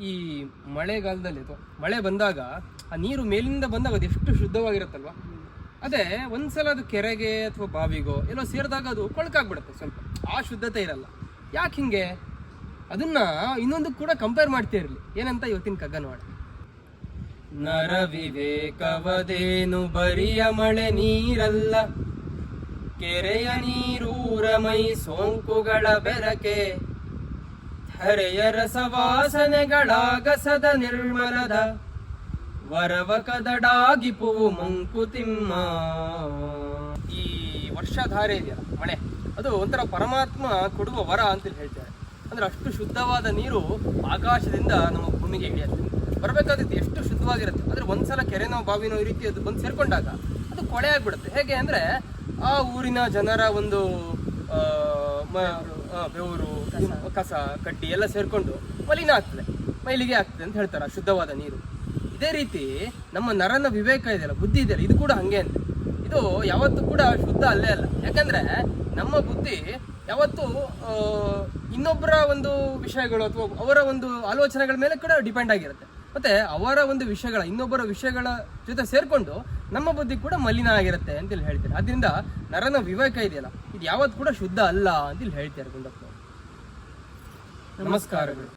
ಈ ಮಳೆಗಾಲದಲ್ಲಿ ಅಥವಾ ಮಳೆ ಬಂದಾಗ ಆ ನೀರು ಮೇಲಿಂದ ಬಂದಾಗ ಅದು ಎಷ್ಟು ಶುದ್ಧವಾಗಿರುತ್ತಲ್ವ? ಅದೇ ಒಂದ್ಸಲ ಅದು ಕೆರೆಗೆ ಅಥವಾ ಬಾವಿಗೋ ಎಲ್ಲೋ ಸೇರಿದಾಗ ಅದು ಕೊಳಕಾಗ್ಬಿಡುತ್ತೆ ಸ್ವಲ್ಪ. ಆ ಶುದ್ಧತೆ ಇರಲ್ಲ. ಯಾಕೆ ಹಿಂಗೆ? ಅದನ್ನ ಇನ್ನೊಂದು ಕೂಡ ಕಂಪೇರ್ ಮಾಡ್ತಾ ಇರಲಿ. ಏನಂತ ಇವತ್ತಿನ ಕಗ್ಗ ನೋಡ ನರ ವಿವೇಕವದೇನು ಬರಿಯ ಮಳೆ ನೀರಲ್ಲ. ಕೆರೆಯ ನೀರೂರ ಮೈ ಸೋಂಕುಗಳ ಬೆರಕೆ. ಹರೆಯ ರಸವಾಸನೆಗಳಾಗಸದ ನಿರ್ಮಲದ ವರವ ಕದಡಾಗಿಪುವು ಮಂಕುತಿಮ್ಮ ಈ ವರ್ಷಧಾರೆ ಇದೆಯಲ್ಲ, ಮಳೆ, ಅದು ಒಂಥರ ಪರಮಾತ್ಮ ಕೊಡುವ ವರ ಅಂತ ಹೇಳ್ತಾರೆ. ಅಂದ್ರೆ ಅಷ್ಟು ಶುದ್ಧವಾದ ನೀರು ಆಕಾಶದಿಂದ ನಮ್ಮ ಭೂಮಿಗೆ ಇಳಿಯುತ್ತೆ ಬರಬೇಕಾದದ್ದು ಎಷ್ಟು ಶುದ್ಧವಾಗಿರುತ್ತೆ. ಅಂದ್ರೆ ಒಂದ್ಸಲ ಕೆರೆನೋ ಬಾವಿನೋ ಈ ರೀತಿ ಅದು ಬಂದು ಸೇರ್ಕೊಂಡಾಗ ಅದು ಕೊಳೆ ಆಗ್ಬಿಡುತ್ತೆ. ಹೇಗೆ ಅಂದ್ರೆ ಆ ಊರಿನ ಜನರ ಒಂದು ಬೆವರು ಕಸ, ಕಡ್ಡಿ ಎಲ್ಲ ಸೇರಿಕೊಂಡು ಮಲಿನ ಆಗ್ತದೆ. ಮೈಲಿಗೆ ಆಗ್ತದೆ ಅಂತ ಹೇಳ್ತಾರೆ ಶುದ್ಧವಾದ ನೀರು. ಇದೇ ರೀತಿ ನಮ್ಮ ನರನ ವಿವೇಕ ಇದೆಯಲ್ಲ, ಬುದ್ಧಿ ಇದೆಯಲ್ಲ, ಇದು ಕೂಡ ಹಂಗೆ ಅಂತ. ಇದು ಯಾವತ್ತೂ ಕೂಡ ಶುದ್ಧ ಅಲ್ಲೇ ಅಲ್ಲ. ಯಾಕಂದ್ರೆ ನಮ್ಮ ಬುದ್ಧಿ ಯಾವತ್ತೂ ಇನ್ನೊಬ್ಬರ ಒಂದು ವಿಷಯಗಳು ಅಥವಾ ಅವರ ಒಂದು ಆಲೋಚನೆಗಳ ಮೇಲೆ ಕೂಡ ಡಿಪೆಂಡ್ ಆಗಿರುತ್ತೆ. ಮತ್ತೆ ಅವರ ಒಂದು ವಿಷಯಗಳ, ಇನ್ನೊಬ್ಬರ ವಿಷಯಗಳ ಜೊತೆ ಸೇರ್ಕೊಂಡು ನಮ್ಮ ಬುದ್ಧಿ ಕೂಡ ಮಲಿನ ಆಗಿರುತ್ತೆ ಅಂತ ಇಲ್ಲಿ ಹೇಳ್ತಾರೆ. ಅದರಿಂದ ನರನ ವಿವೇಕ ಇದೆಯಲ್ಲ, ಇದು ಯಾವತ್ತು ಕೂಡ ಶುದ್ಧ ಅಲ್ಲ ಅಂತ ಇಲ್ಲಿ ಹೇಳ್ತಾರೆ ಗುಂಡಪ್ಪ ನಮಸ್ಕಾರಗಳು.